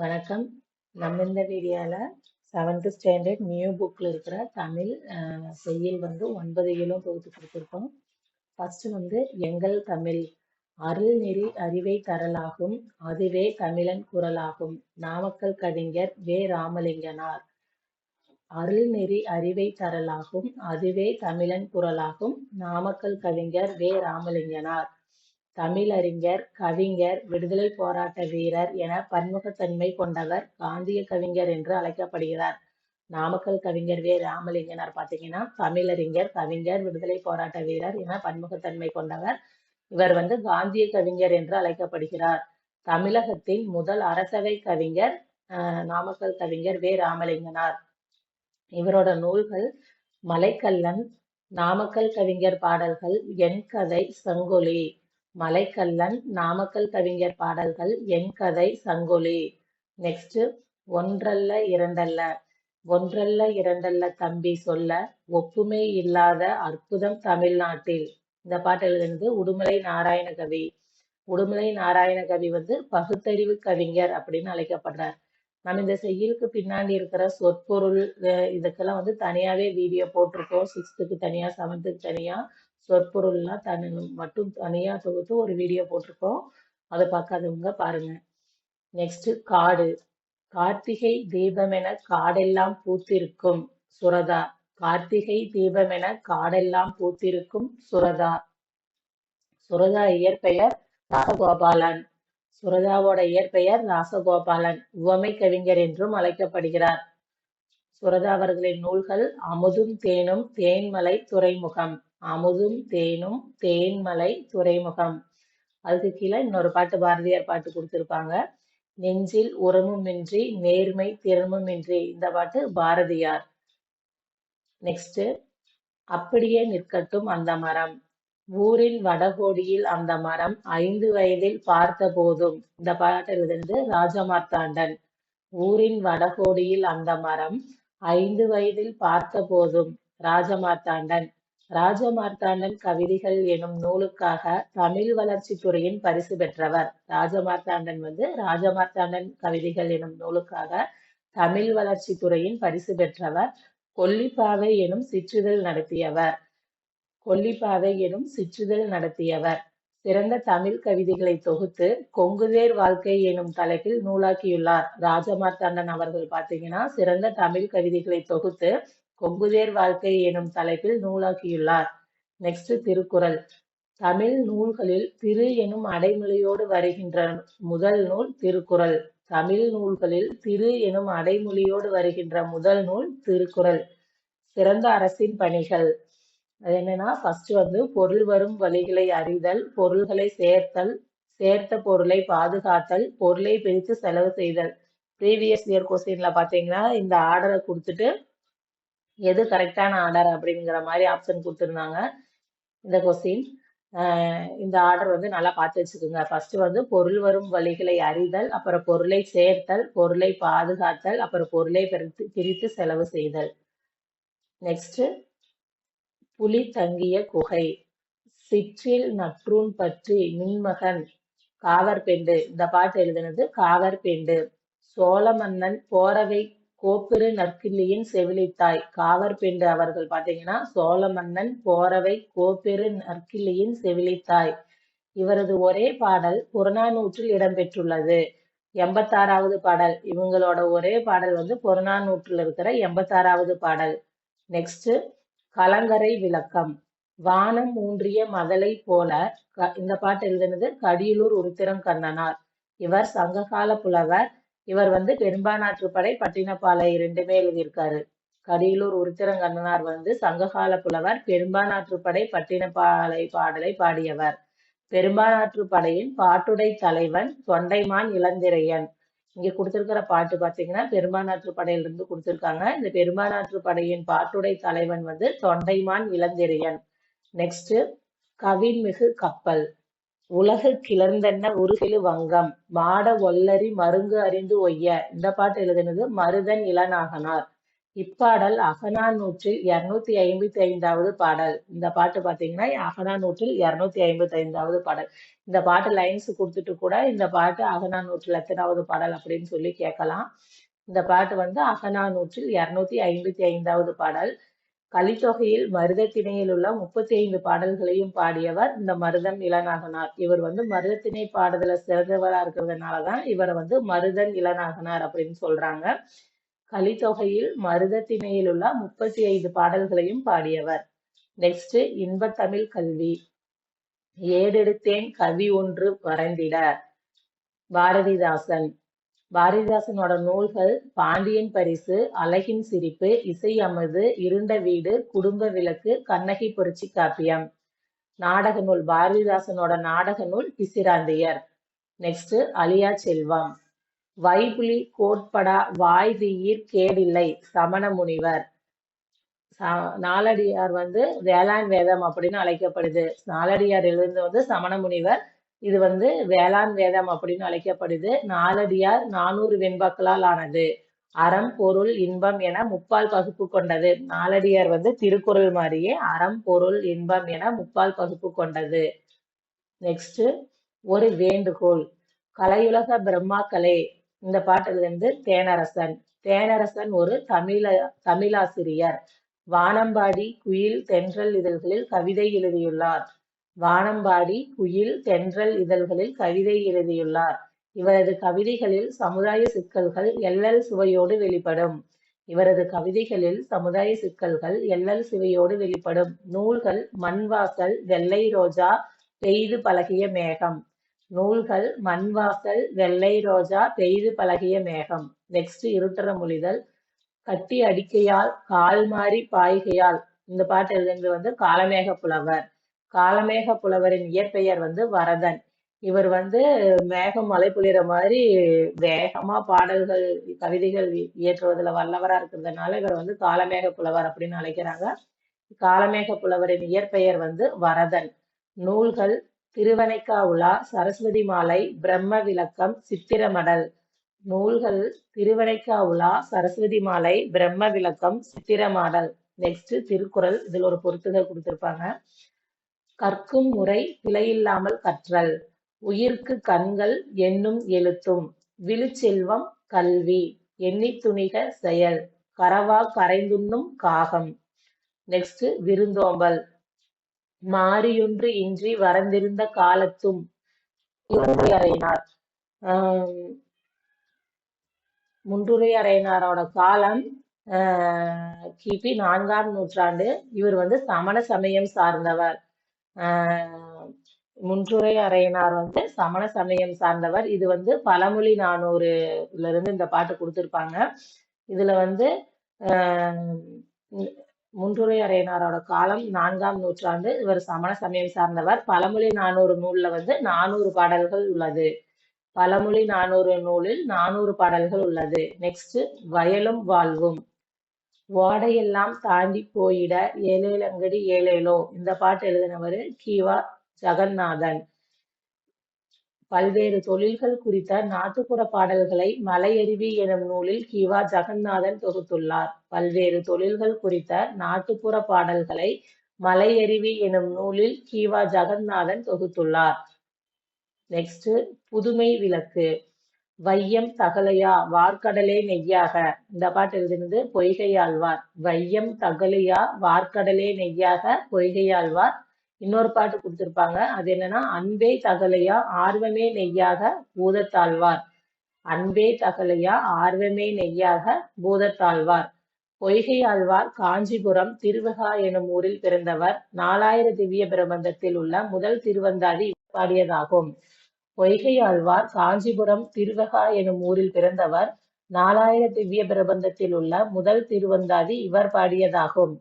வணக்கம். நம்ம இந்த வீடியோவில் செவன்த் ஸ்டாண்டர்ட் நியூ புக்கில் இருக்கிற தமிழ் அ வந்து ஒன்பது இயலும் தொகுத்து கொடுத்துருக்கோம் ஃபஸ்ட்டு வந்து எங்கள் தமிழ். அருள்நெறி அறிவை தரலாகும் அதுவே தமிழன் குரலாகும். நாமக்கல் கவிஞர் வே. ராமலிங்கனார். அருள்நெறி அறிவை தரலாகும் அதுவே தமிழன் குரலாகும். நாமக்கல் கவிஞர் வே. ராமலிங்கனார். தமிழறிஞர், கவிஞர், விடுதலைப் போராட்ட வீரர் என பன்முகத்தன்மை கொண்டவர் காந்திய கவிஞர் என்று அழைக்கப்படுகிறார். நாமக்கல் கவிஞர் வே. ராமலிங்கனார் பார்த்தீங்கன்னா, தமிழறிஞர், கவிஞர், விடுதலைப் போராட்ட வீரர் என பன்முகத்தன்மை கொண்டவர். இவர் வந்து காந்திய கவிஞர் என்று அழைக்கப்படுகிறார். தமிழகத்தின் முதல் அரசவை கவிஞர் நாமக்கல் கவிஞர் வே. ராமலிங்கனார். இவரோட நூல்கள் மலைக்கல்லன் நாமக்கல் கவிஞர் பாடல்கள், என் கதை, சங்கொலி. மலைக்கல்லன் நாமக்கல் கவிஞர் பாடல்கள், என் கதை, சங்கொலி. நெக்ஸ்ட் ஒன்றல்ல இரண்டல்ல. ஒன்றல்ல இரண்டல்ல தம்பி சொல்ல ஒப்புமை இல்லாத அற்புதம் தமிழ்நாட்டில். இந்த பாட்டு உடுமலை நாராயணகவி. உடுமலை நாராயணகவி வந்து பகுத்தறிவு கவிஞர் அப்படின்னு அழைக்கப்படுறார். நம்ம இந்த செய்யுளுக்கு பின்னாடி இருக்கிற சொற்பொருள் இதுக்கெல்லாம் வந்து தனியாவே வீடியோ போட்டிருக்கோம். சிக்ஸ்த்துக்கு தனியா, செவன்த்துக்கு தனியா, சொற்பொருள்லாம் தனி மட்டும் தனியா தொகுத்து ஒரு வீடியோ போட்டிருக்கோம். அதை பார்க்காதவங்க பாருங்க. நெக்ஸ்ட் காடு. கார்த்திகை தீபமென காடெல்லாம் பூத்திருக்கும் சுரதா. கார்த்திகை தீபமென காடெல்லாம் பூத்திருக்கும் சுரதா. சுரதா இயற்பெயர் ராசகோபாலன். சுரதாவோட இயற்பெயர் ராசகோபாலன். உவமை கவிஞர் என்றும் அழைக்கப்படுகிறார். சுரதா அவர்களின் நூல்கள் அமுதும் தேனும், தேன்மலை துறைமுகம். அமுதும் தேனும், தேன்மலை துறைமுகம். அதுக்கு கீழ இன்னொரு பாட்டு பாரதியார் பாட்டு கொடுத்துருப்பாங்க நெஞ்சில் உரமுமின்றி நேர்மை திறமுமின்றி இந்த பாட்டு பாரதியார். நெக்ஸ்ட் அப்படியே நிற்கட்டும் அந்த மரம். ஊரின் வடகோடியில் அந்த மரம் ஐந்து வயதில் பார்த்த போதும் இந்த பாட்டிலிருந்து ராஜமார்த்தாண்டன். ஊரின் வடகோடியில் அந்த மரம் ஐந்து வயதில் பார்த்த போதும் ராஜமார்த்தாண்டன். ராஜமார்த்தாண்டன் கவிதைகள் எனும் நூலுக்காக தமிழ் வளர்ச்சி துறையின் பரிசு பெற்றவர். ராஜமார்த்தாண்டன் வந்து ராஜமார்த்தாண்டன் கவிதைகள் எனும் நூலுக்காக தமிழ் வளர்ச்சி துறையின் பரிசு பெற்றவர். கொல்லிப்பாவை எனும் சிற்றிதழ் நடத்தியவர். கொல்லிப்பாவை எனும் சிற்றிதழ் நடத்தியவர். சிறந்த தமிழ் கவிதைகளை தொகுத்து கொங்குதேர் வாழ்க்கை எனும் தலைப்பில் நூலாக்கியுள்ளார். ராஜமார்த்தாண்டன் அவர்கள் பார்த்தீங்கன்னா, சிறந்த தமிழ் கவிதைகளை தொகுத்து கொங்குதேர் வாழ்க்கை எனும் தலைப்பில் நூலாக்கியுள்ளார். நெக்ஸ்ட் திருக்குறள். தமிழ் நூல்களில் திரு எனும் அடைமொழியோடு வருகின்ற முதல் நூல் திருக்குறள். தமிழ் நூல்களில் திரு எனும் அடைமொழியோடு வருகின்ற முதல் நூல் திருக்குறள். சிறந்த அரசின் பணிகள். அது என்னன்னா ஃபர்ஸ்ட் வந்து பொருள் வரும் வழிகளை அறிதல், பொருள்களை சேர்த்தல், சேர்த்த பொருளை பாதுகாத்தல், பொருளை பிரித்து செலவு செய்தல். ப்ரீவியஸ் இயர் கொஸ்டின்ல பாத்தீங்கன்னா இந்த ஆர்டரை கொடுத்துட்டு எது கரெக்டான ஆர்டர் அப்படிங்கிற மாதிரி ஆப்ஷன் கொடுத்துருந்தாங்க இந்த கொஸ்டின். இந்த ஆர்டர் வந்து நல்லா பார்த்து வச்சுக்கோங்க. ஃபர்ஸ்ட் வந்து பொருள் வரும் வழிகளை அறிதல், அப்புறம் பொருளை சேர்த்தல், பொருளை பாதுகாத்தல், அப்புறம் பொருளை பிரித்து பிரித்து செலவு செய்தல். நெக்ஸ்ட் புலி தங்கிய குகை. சிற்றில் நற்றூன் பற்றி மின்மகன் காவற்பெண்டு இந்த பாட்டு எழுதினது காவற்பெண்டு. சோழ மன்னன் போரவை கோப்பெரு நற்கிள்ளியின் செவிலித்தாய். காவற்பெண்டு அவர்கள் பார்த்தீங்கன்னா, சோழ மன்னன் போரவை கோப்பெரு நற்கிள்ளியின் செவிலித்தாய். இவரது ஒரே பாடல் புறநானூற்றில் இடம்பெற்றுள்ளது. 86வது பாடல். இவங்களோட ஒரே பாடல் வந்து புறநானூற்றில் இருக்கிற 86வது பாடல். நெக்ஸ்ட் கலங்கரை விளக்கம். வானம் ஊன்றிய மதலை போல க இந்த பாட்டு எழுதினது கடியலூர் உருத்திரம் கண்ணனார். இவர் சங்ககால புலவர். இவர் வந்து பெரும்பானாற்றுப்படை, பட்டினப்பாலை ரெண்டுமே எழுதியிருக்காரு. கடியலூர் உருத்திரங்கண்ணனார் வந்து சங்ககால புலவர். பெரும்பானாற்றுப்படை, பட்டினப்பாலை பாடலை பாடியவர். பெரும்பானாற்றுப்படையின் பாட்டுடை தலைவன் தொண்டைமான் இளந்திரையன். இங்க கொடுத்திருக்கிற பாட்டு பார்த்தீங்கன்னா, இருந்து கொடுத்திருக்காங்க இந்த பெரும்பானாற்றுப்படையின் பாட்டுடை தலைவன் வந்து தொண்டைமான் இளந்திரையன். நெக்ஸ்ட் கவின்மிகு கப்பல். உலகு கிளர்ந்தென்ன உருகெழு வங்கம். மாட ஒல்லரி மருங்கு அறிந்து ஒய்ய. இந்த பாட்டு எழுதினது மருதன் இளநாகனார். இப்பாடல் அகநானூற்றில் இருநூத்தி ஐம்பத்தி ஐந்தாவது பாடல். இந்த பாட்டு பாத்தீங்கன்னா அகநானூற்றில் இருநூத்தி ஐம்பத்தி ஐந்தாவது பாடல். இந்த பாட்டு லைன்ஸ் கொடுத்துட்டு கூட இந்த பாட்டு அகநானூற்றில் எத்தனாவது பாடல் அப்படின்னு சொல்லி கேட்கலாம். இந்த பாட்டு வந்து அகநானூற்றில் இருநூத்தி ஐம்பத்தி ஐந்தாவது பாடல். கலித்தொகையில் மருதத்திணையில் உள்ள முப்பத்தி ஐந்து பாடல்களையும் பாடியவர் இந்த மருதம் இளநாகனார். இவர் வந்து மருதத்திணை பாடுதல சிறந்தவரா இருக்கிறதுனாலதான் இவரை வந்து மருதன் இளநாகனார் அப்படின்னு சொல்றாங்க. கலித்தொகையில் மருதத்திணையில் உள்ள முப்பத்தி ஐந்து பாடல்களையும் பாடியவர். நெக்ஸ்ட் இன்பத்தமிழ் கல்வி. ஏடெடுத்தேன் கவி ஒன்று வரைந்திட. பாரதிதாசன். பாரதிதாசனோட நூல்கள் பாண்டியன் பரிசு அழகின் சிரிப்பு இசை அமது இருண்ட வீடு குடும்ப விளக்கு கண்ணகி புரட்சி காப்பியம். நாடக நூல் பாரதிதாசனோட நாடக நூல் பிசிராந்தையர். நெக்ஸ்ட் அலியா செல்வம். வைபுலி கோட்படா வாய் தீயிர் கேடில்லை சமண முனிவர். ச- நாலடியார் வந்து வேளாண் வேதம் அப்படின்னு அழைக்கப்படுது. நாலடியார் எழுந்து வந்து சமண முனிவர் இது வந்து வேளாண் வேதம் அப்படின்னு அழைக்கப்படுது. நாலடியார் நானூறு வெண்பாக்களால் ஆனது. அறம் பொருள் இன்பம் என முப்பால் பகுப்பு கொண்டது. நாலடியார் வந்து திருக்குறள் மாதிரியே அறம் பொருள் இன்பம் என முப்பால் பகுப்பு கொண்டது. நெக்ஸ்ட் ஒரு வேண்டுகோள். கலையுலக பிரம்மாக்களே இந்த பாட்டுல இருந்து தேனரசன். தேனரசன் ஒரு தமிழ தமிழாசிரியர். வானம்பாடி குயில் தென்றல் இதழ்களில் கவிதை எழுதியுள்ளார். வானம்பாடி குயில் தென்றல் இதழ்களில் கவிதை எழுதியுள்ளார். இவரது கவிதைகளில் சமுதாய சிக்கல்கள் எள்ளல் சுவையோடு வெளிப்படும். இவரது கவிதைகளில் சமுதாய சிக்கல்கள் எள்ளல் சுவையோடு வெளிப்படும். நூல்கள் மண்வாசல் வெள்ளை ரோஜா பெய்து பழகிய மேகம். நூல்கள் மண்வாசல் வெள்ளை ரோஜா பெய்து பழகிய மேகம். நெக்ஸ்ட் இருட்டற மொழிதல் கட்டி அடிக்கையால் கால் மாறி பாய்கையால். இந்த பாட்டு எழுதுனது வந்து காலமேக புலவர் காலமேக புலவரின் இயற்பெயர் வந்து வரதன். இவர் வந்து மேகம் மழை பொழியிற மாதிரி வேகமா பாடல்கள் கவிதைகள் இயற்றுவதில் இயற்றுவதுல வல்லவரா இருக்கிறதுனால இவர் வந்து காலமேக புலவர் அப்படின்னு அழைக்கிறாங்க. காலமேக புலவரின் இயற்பெயர் வந்து வரதன். நூல்கள் திருவனைக்கா உலா சரஸ்வதி மாலை பிரம்ம விளக்கம் சித்திரமடல் நூல்கள் திருவனைக்கா உலா சரஸ்வதி மாலை பிரம்ம விளக்கம் சித்திரமாடல் நெக்ஸ்ட் திருக்குறள் இதுல ஒரு பொருத்துகள் கொடுத்திருப்பாங்க. கற்கும் முறை பிழையில்லாமல் கற்றல். உயிர்க்கு கண்கள் என்னும் எழுத்தும். விழுச்செல்வம் கல்வி. எண்ணித் துணிக செயல். கரவா கரைந்துண்ணும் காகம். நெக்ஸ்ட் விருந்தோம்பல். மாறியொன்று இன்றி வரந்திருந்த காலத்தும். முன்றுரையறையினார் ஆஹ் முன்றுரையறையினாரோட காலம் ஆஹ் கிபி நான்காம் நூற்றாண்டு. இவர் வந்து சமண சமயம் சார்ந்தவர். முன்றுரை அறையினார் வந்து சமண சமயம் சார்ந்தவர். இது வந்து பழமொழி நானூறுல இருந்து இந்த பாட்டு கொடுத்துருப்பாங்க. இதுல வந்து முன்றுரை அறையினாரோட காலம் நான்காம் நூற்றாண்டு. இவர் சமண சமயம் சார்ந்தவர். பழமொழி நானூறு நூல்ல வந்து நானூறு பாடல்கள் உள்ளது. பழமொழி நானூறு நூலில் நானூறு பாடல்கள் உள்ளது. நெக்ஸ்ட் வயலும் வாழ்வும். வாடையெல்லாம் தாண்டி போயிட ஏழேலங்கடி ஏழேலோ இந்த பாட்டு எழுதினவர் கீவா ஜெகநாதன். பல்வேறு தொழில்கள் குறித்த நாட்டுப்புற பாடல்களை மலையருவி எனும் நூலில் கீவா ஜெகநாதன் தொகுத்துள்ளார். பல்வேறு தொழில்கள் குறித்த நாட்டுப்புற பாடல்களை மலையருவி எனும் நூலில் கீவா ஜெகநாதன் தொகுத்துள்ளார். நெக்ஸ்ட் புதுமை விளக்கு. வையம் தகலையா? வார்க்கடலே நெய்யாக. இந்த பாட்டு எழுதினது பொய்கையாழ்வார். வையம் தகலையா? வார்க்கடலே நெய்யாக பொய்கையாழ்வார். இன்னொரு பாட்டு கொடுத்திருப்பாங்க. அது என்னன்னா அன்பே தகலையா? ஆர்வமே நெய்யாக பூதத்தாழ்வார். அன்பே தகலையா? ஆர்வமே நெய்யாக பூதத்தாழ்வார். பொய்கையாழ்வார் காஞ்சிபுரம் திருவகா எனும் ஊரில் பிறந்தவர். நாலாயிர திவ்ய பிரபந்தத்தில் உள்ள முதல் திருவந்தாதி பாடியதாகும். பொய்கையாழ்வார் காஞ்சிபுரம் திருவகா எனும் ஊரில் பிறந்தவர். நாலாயிர திவ்ய பிரபந்தத்தில் உள்ள முதல் திருவந்தாதி இவர் பாடியதாகும்.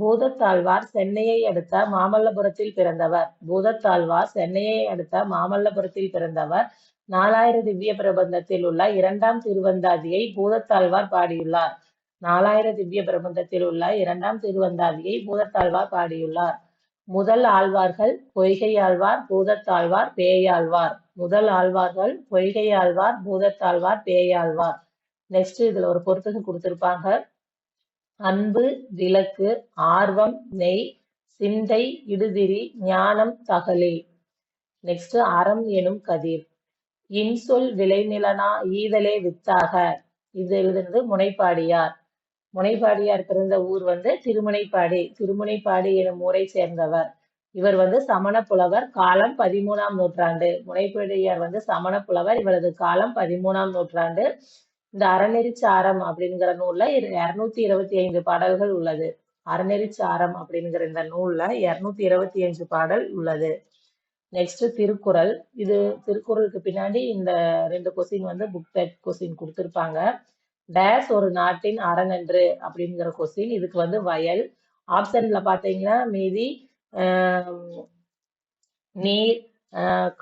பூதத்தாழ்வார் சென்னையை அடுத்த மாமல்லபுரத்தில் பிறந்தவர். பூதத்தாழ்வார் சென்னையை அடுத்த மாமல்லபுரத்தில் பிறந்தவர். நாலாயிர திவ்ய பிரபந்தத்தில் உள்ள இரண்டாம் திருவந்தாதியை பூதத்தாழ்வார் பாடியுள்ளார். நாலாயிர திவ்ய பிரபந்தத்தில் உள்ள இரண்டாம் திருவந்தாதியை பூதத்தாழ்வார் பாடியுள்ளார். முதல் ஆழ்வார்கள் பொய்கை ஆழ்வார் பூதத்தாழ்வார் பேயாழ்வார். முதல் ஆழ்வார்கள் பொய்கை ஆழ்வார் பூதத்தாழ்வார் பேயாழ்வார் நெக்ஸ்ட் இதுல ஒரு பொறுத்துக்கு கொடுத்திருப்பாங்க. அன்பு விளக்கு ஆர்வம் நெய் சிந்தை இடுதிரி ஞானம் தகலே. நெக்ஸ்ட் அறம் எனும் கதிர். இன்சொல் விளைநிலனா ஈதலே வித்தாக. இது எழுதுனது முனைப்பாடியார். முனைப்பாடியார் பிறந்த ஊர் வந்து திருமுனைப்பாடி. திருமுனைப்பாடி எனும் ஊரை சேர்ந்தவர். இவர் வந்து சமண புலவர் காலம் பதிமூணாம் நூற்றாண்டு. முனைப்பாடியார் வந்து சமண புலவர் இவரது காலம் பதிமூணாம் நூற்றாண்டு. இந்த அறநெறிச்சாரம் அப்படிங்கிற நூல்ல இருநூத்தி இருபத்தி ஐந்து பாடல்கள் உள்ளது. அறநெறிச்சாரம் அப்படிங்கிற இந்த நூல்ல இருநூத்தி இருபத்தி அஞ்சு பாடல் உள்ளது. நெக்ஸ்ட் திருக்குறள். இது திருக்குறளுக்கு பின்னாடி இந்த ரெண்டு கொஸ்டின் வந்து புக் பேக் கொஸ்டின் கொடுத்துருப்பாங்க. டேஸ் ஒரு நாட்டின் அறநன்று அப்படிங்கிற கொஸ்டின் இதுக்கு வந்து வயல். ஆப்ஷன்ல பாத்தீங்கன்னா மீதி நீர்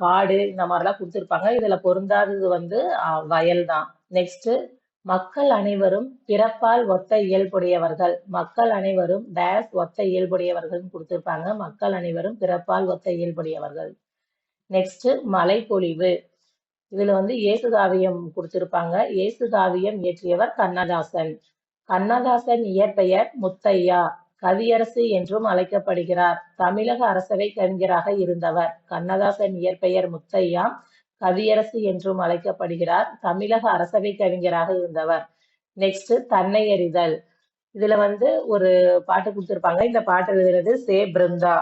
காடு இந்த மாதிரிலாம் கொடுத்துருப்பாங்க. இதில் பொருந்தாதது வந்து ஆஹ், வயல் தான். நெக்ஸ்ட்டு மக்கள் அனைவரும் பிறப்பால் ஒத்த இயல்புடையவர்கள். மக்கள் அனைவரும் டேஸ் ஒத்த இயல்புடையவர்கள் கொடுத்துருப்பாங்க. மக்கள் அனைவரும் பிறப்பால் ஒத்த இயல்புடையவர்கள். நெக்ஸ்ட் மலைப்பொழிவு. இதுல வந்து இயேசு காவியம் கொடுத்திருப்பாங்க. இயேசு காவியம் இயற்றியவர் கண்ணதாசன். கண்ணதாசன் இயற்பெயர் முத்தையா. கவியரசு என்றும் அழைக்கப்படுகிறார். தமிழக அரசவை கவிஞராக இருந்தவர். கண்ணதாசன் இயற்பெயர் முத்தையா கவியரசு என்றும் அழைக்கப்படுகிறார். தமிழக அரசவை கவிஞராக இருந்தவர். நெக்ஸ்ட் தன்னை எறிதல். இதுல வந்து ஒரு பாட்டு கொடுத்திருப்பாங்க. இந்த பாட்டு எழுதுறது சே பிருந்தா.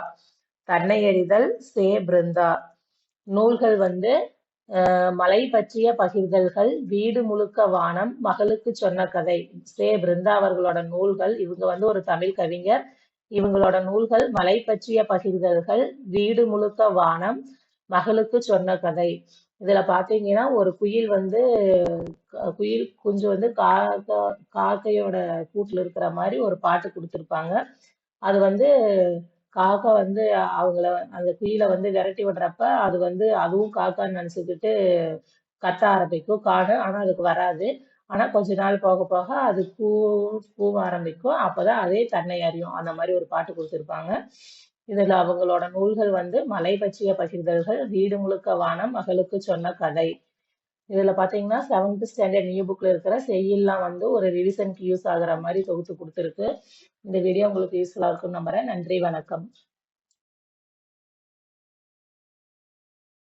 தன்னை எறிதல் சே பிருந்தா. நூல்கள் வந்து மலை பற்றிய பகிர்தல்கள் வீடு முழுக்க வானம் மகளுக்கு சொன்ன கதை. சே பிருந்தா அவர்களோட நூல்கள் இவங்க வந்து ஒரு தமிழ் கவிஞர். இவங்களோட நூல்கள் மலை பற்றிய பகிர்தல்கள் வீடு முழுக்க வானம் மகளுக்கு சொன்ன கதை. இதுல பாத்தீங்கன்னா ஒரு குயில் வந்து க- குயில் குஞ்சு வந்து காக்கா காக்கையோட கூட்டுல இருக்கிற மாதிரி ஒரு பாட்டு கொடுத்துருப்பாங்க. அது வந்து காக்கா வந்து அவங்கள அந்த குயிலை வந்து விரட்டி விடுறப்ப அது வந்து அதுவும் காக்கான்னு நினச்சிக்கிட்டு கத்த ஆரம்பிக்கும் காடு ஆனால் அதுக்கு வராது. ஆனால் கொஞ்ச நாள் போக போக அது கூ கூவ ஆரம்பிக்கும். அப்போதான் அதே தன்னை அறியும். அந்த மாதிரி ஒரு பாட்டு கொடுத்துருப்பாங்க. இதில் அவங்களோட நூல்கள் வந்து மலை பற்றிய பகிர்தல்கள் வீடு முழுக்க வானம் மகளுக்கு சொன்ன கதை. இதுல பாத்தீங்கன்னா செவன்த் ஸ்டாண்டர்ட் நியூ புக்ல இருக்கிற செய்யலாம் வந்து ஒரு ரிவிஷனுக்கு யூஸ் ஆகுற மாதிரி தொகுத்து கொடுத்துருக்கு. இந்த வீடியோ உங்களுக்கு யூஸ்ஃபுல்லா இருக்கும்னு நம்புறேன். நன்றி வணக்கம்.